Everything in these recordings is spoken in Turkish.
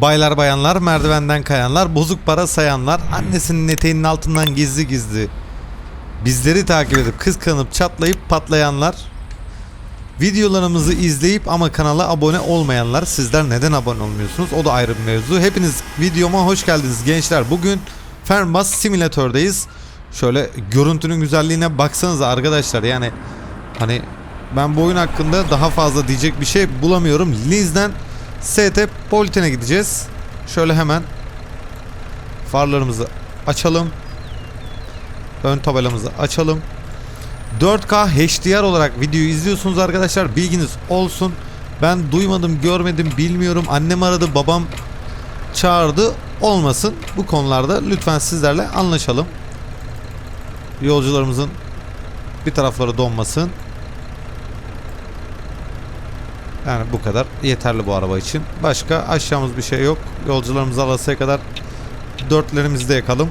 Baylar bayanlar, merdivenden kayanlar, bozuk para sayanlar, annesinin eteğinin altından gizli gizli bizleri takip edip kıskanıp çatlayıp patlayanlar, videolarımızı izleyip ama kanala abone olmayanlar, sizler neden abone olmuyorsunuz? O da ayrı bir mevzu. Hepiniz videoma hoş geldiniz gençler. Bugün Fernbus Simulator'dayız. Şöyle görüntünün güzelliğine baksanıza arkadaşlar. Yani hani ben bu oyun hakkında daha fazla diyecek bir şey bulamıyorum. Linz'den ST Politen'e gideceğiz. Şöyle hemen farlarımızı açalım. Ön tabelamızı açalım. 4K HDR olarak videoyu izliyorsunuz arkadaşlar. Bilginiz olsun. Ben duymadım, görmedim, bilmiyorum. Annem aradı, babam çağırdı. Olmasın. Bu konularda lütfen sizlerle anlaşalım. Yolcularımızın bir tarafları donmasın. Yani bu kadar yeterli bu araba için. Başka aşağımız bir şey yok. Yolcularımızı alasaya kadar dörtlerimizi de yakalım.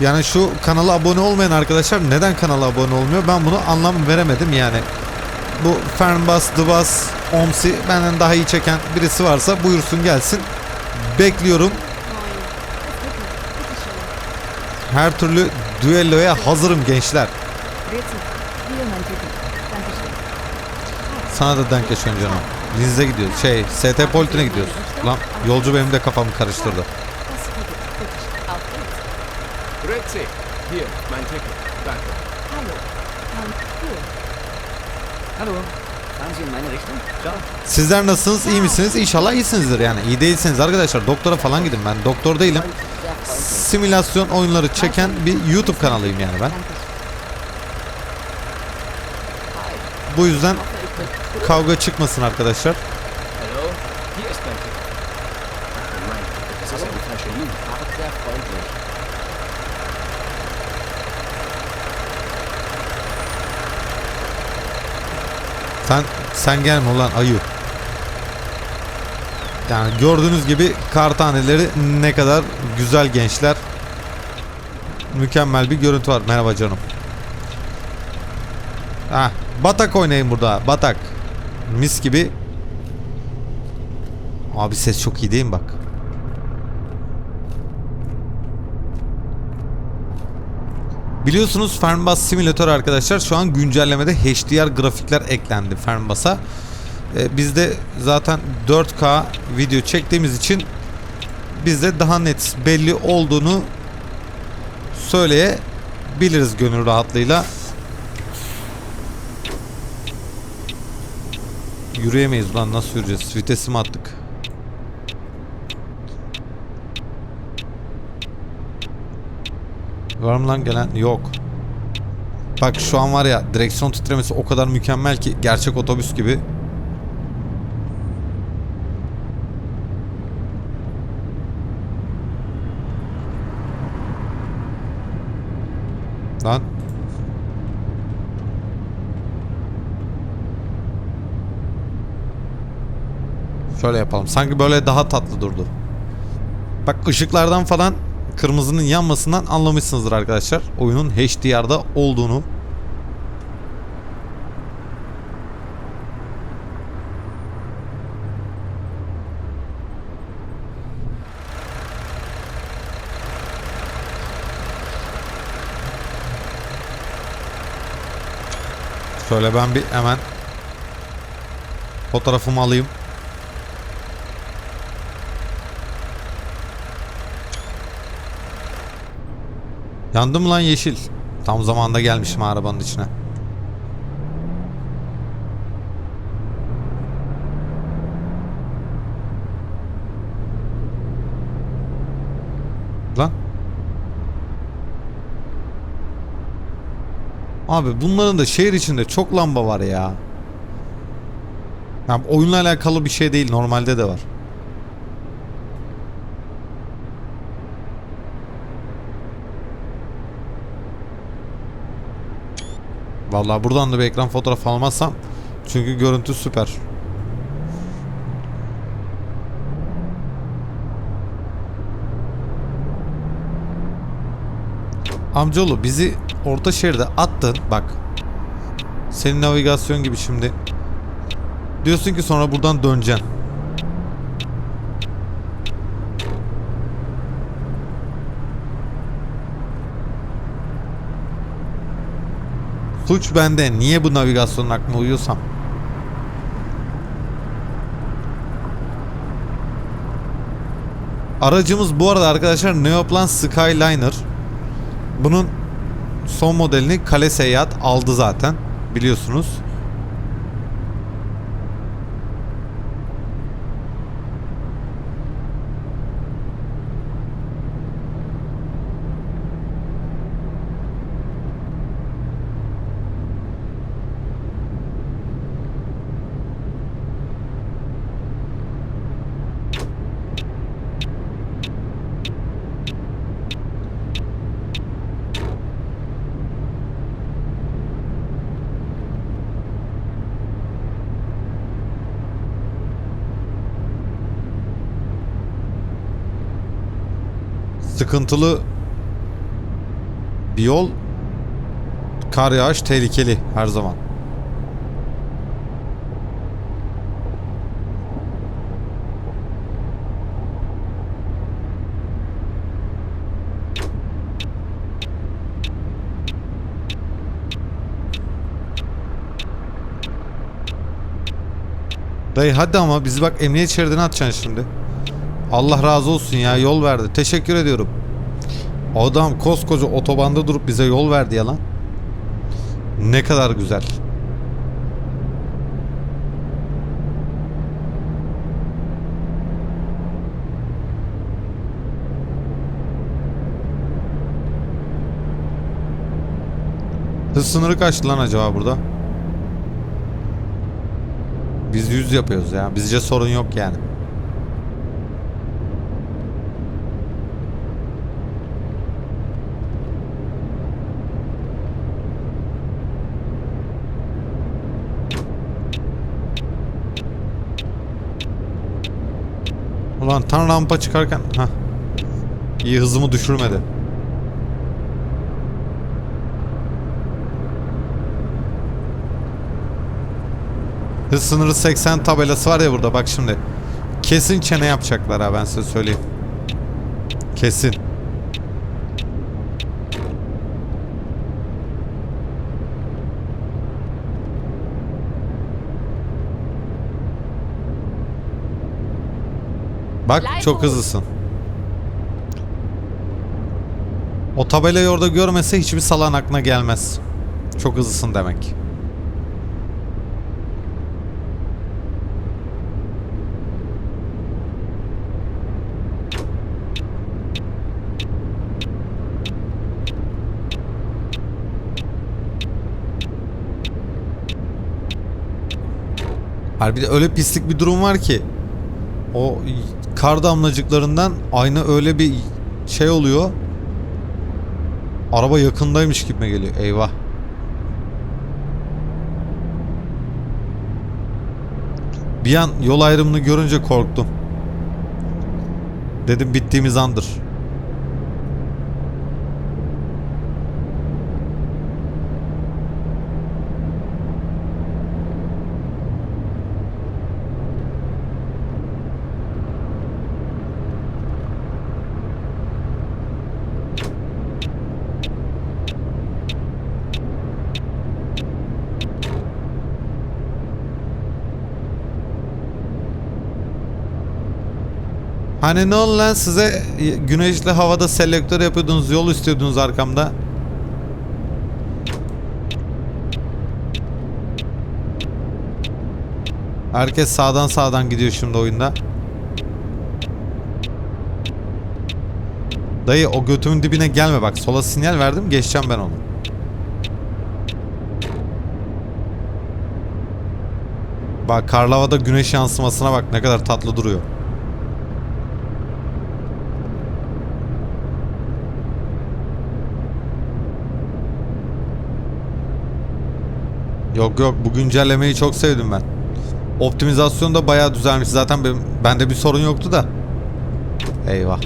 Yani şu kanala abone olmayan arkadaşlar neden kanala abone olmuyor? Ben bunu anlam veremedim yani. Bu Fernbus, Dubas, Omsi benden daha iyi çeken birisi varsa buyursun gelsin. Bekliyorum. Her türlü düelloya hazırım gençler. Rätsel. Hier mein Ticket. Dankeschön. Sana da denk geçiyorum canım. Linz'e gidiyoruz. Şey, ST Politen'e gidiyoruz. Lan yolcu benim de kafamı karıştırdı. Grüezi. Hier, mein Ticket. Danke. Hallo. Hallo, fahren Sie in meine Richtung? Ciao. Sizler nasılsınız? İyi misiniz? İnşallah iyisinizdir yani. İyi değilseniz arkadaşlar doktora falan gidin. Ben doktor değilim. Simülasyon oyunları çeken bir YouTube kanalıyım yani ben. Bu yüzden kavga çıkmasın arkadaşlar. Sen sen gelme ulan ayı. Yani gördüğünüz gibi kar taneleri ne kadar güzel gençler. Mükemmel bir görüntü var. Merhaba canım. Ha, batak oynayın burada. Batak. Mis gibi. Abi ses çok iyi değil mi bak? Biliyorsunuz Fernbus Simulator arkadaşlar şu an güncellemede HDR grafikler eklendi Fernbus'a. Ee, biz de zaten 4K video çektiğimiz için bizde daha net belli olduğunu söyleyebiliriz gönül rahatlığıyla. Yürüyemeyiz lan nasıl yürüyeceğiz? Vitesi attık? Var mı lan gelen? Yok. Bak şu an var ya direksiyon titremesi o kadar mükemmel ki gerçek otobüs gibi. Lan. Şöyle yapalım. Sanki böyle daha tatlı durdu. Bak ışıklardan falan kırmızının yanmasından anlamışsınızdır arkadaşlar. Oyunun HDR'da olduğunu. Şöyle ben bir hemen fotoğrafımı alayım. Yandı mı lan yeşil? Tam zamanda gelmişim arabanın içine. Lan. Abi bunların da şehir içinde çok lamba var ya. Ya oyunla alakalı bir şey değil normalde de var. Vallahi buradan da bir ekran fotoğrafı almazsam çünkü görüntü süper. Amcaoğlu bizi orta şehirde attın bak. Senin navigasyon gibi şimdi Diyorsun ki sonra buradan döneceksin. Suç bende. Niye bu navigasyonun aklına uyuyorsam? Aracımız bu arada arkadaşlar Neoplan Skyliner. Bunun son modelini Kale Seyahat aldı zaten. Biliyorsunuz. Sıkıntılı bir yol. Kar yağış tehlikeli her zaman. Dayı hadi ama bizi bak emniyet şeridine atacaksın şimdi. Allah razı olsun ya yol verdi. Teşekkür ediyorum. Adam koskoca otobanda durup bize yol verdi ya lan. Ne kadar güzel. Hız sınırı kaçtı lan acaba burada? Biz 100 yapıyoruz ya. Bizce sorun yok yani. Ulan tam rampa çıkarken ha iyi hızımı düşürmedi. Hız sınırı 80 tabelası var ya burada bak şimdi. Kesin çene yapacaklar ha ben size söyleyeyim. Kesin. Bak çok hızlısın. O tabelayı orada görmese hiçbir salan aklına gelmez. Çok hızlısın demek. Harbi de öyle pislik bir durum var ki o kar damlacıklarından aynı öyle bir şey oluyor. Araba yakındaymış gibi geliyor. Eyvah. Bir an yol ayrımını görünce korktum. Dedim bittiğimiz andır. Hani ne oldu lan size güneşli havada selektör yapıyordunuz yol istiyordunuz arkamda. Herkes sağdan sağdan gidiyor şimdi oyunda. Dayı o götümün dibine gelme bak sola sinyal verdim geçeceğim ben onu. Bak karlavada güneş yansımasına bak ne kadar tatlı duruyor. Yok yok bu güncellemeyi çok sevdim ben. Optimizasyon da bayağı düzelmiş. Zaten benim, bende bir sorun yoktu da. Eyvah.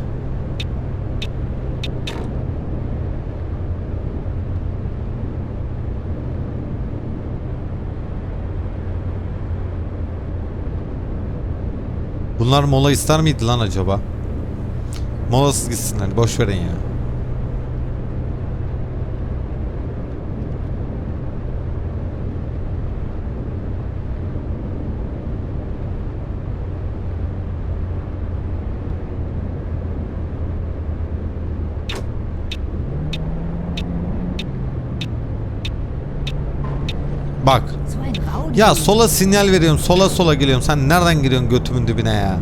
Bunlar mola ister miydi lan acaba? Molasız gitsinler. Boş verin ya. Bak. Ya sola sinyal veriyorum. Sola sola geliyorum. Sen nereden giriyorsun götümün dibine ya?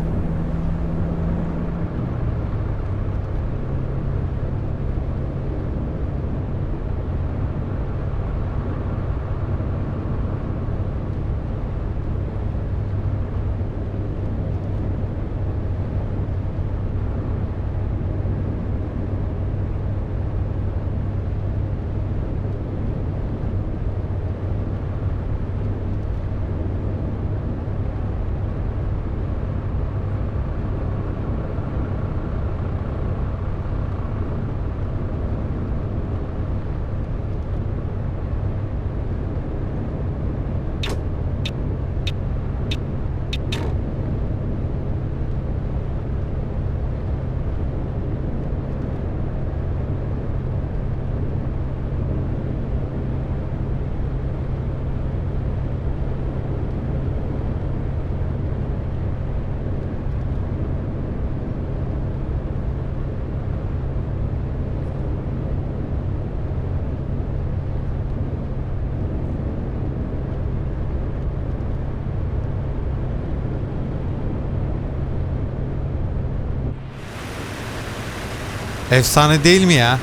Efsane değil mi ya?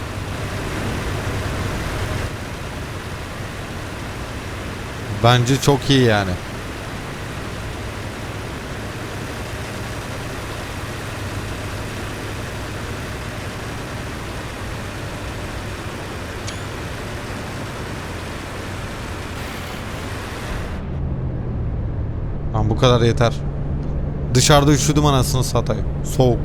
Bence çok iyi yani. Tamam bu kadar yeter. Dışarıda üşüdüm anasını satayım. Soğuk.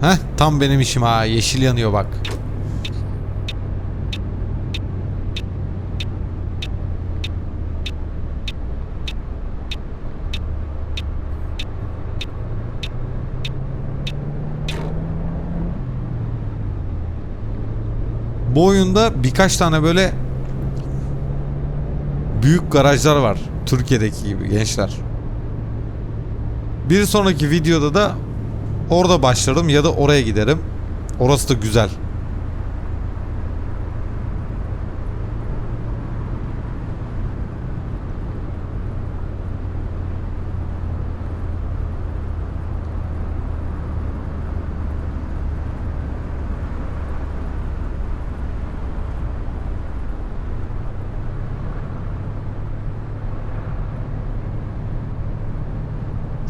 Heh tam benim işim ha. Yeşil yanıyor bak. Bu oyunda birkaç tane böyle büyük garajlar var. Türkiye'deki gibi gençler. Bir sonraki videoda da Orada başlarım ya da oraya giderim. Orası da güzel.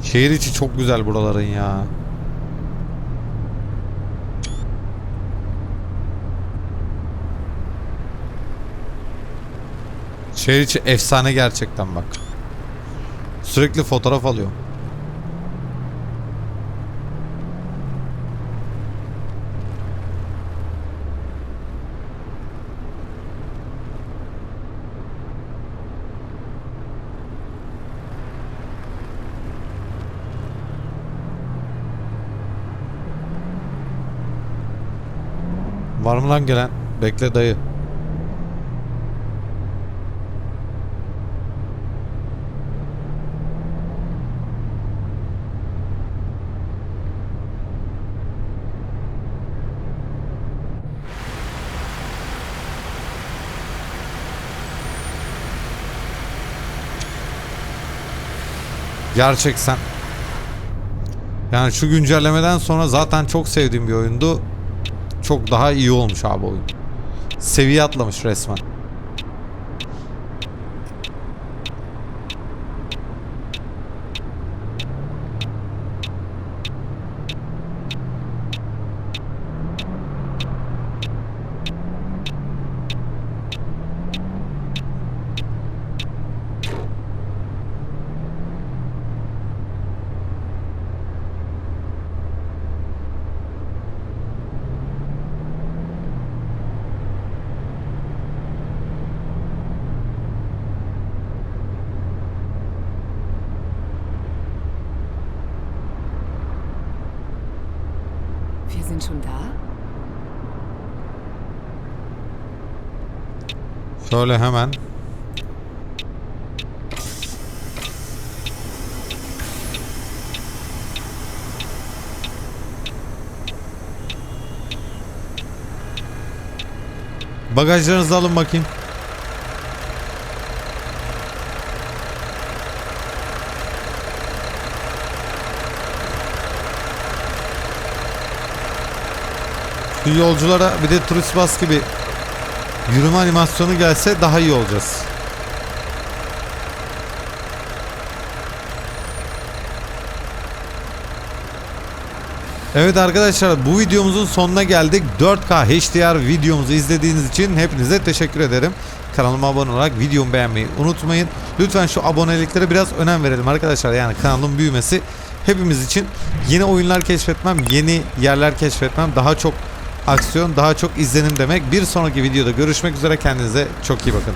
Şehir içi çok güzel buraların ya. Şehir içi efsane gerçekten bak. Sürekli fotoğraf alıyorum. Var mı lan gelen? Bekle dayı. Gerçekten. Yani şu güncellemeden sonra zaten çok sevdiğim bir oyundu. Çok daha iyi olmuş abi oyun. Seviye atlamış resmen. Şöyle hemen. Bagajlarınızı alın bakayım. Şu yolculara bir de turist bas gibi yürüme animasyonu gelse daha iyi olacağız. Evet arkadaşlar bu videomuzun sonuna geldik. 4K HDR videomuzu izlediğiniz için hepinize teşekkür ederim. Kanalıma abone olarak videomu beğenmeyi unutmayın. Lütfen şu aboneliklere biraz önem verelim arkadaşlar. Yani kanalın büyümesi hepimiz için yeni oyunlar keşfetmem, yeni yerler keşfetmem, daha çok aksiyon, daha çok izlenim demek. Bir sonraki videoda görüşmek üzere. Kendinize çok iyi bakın.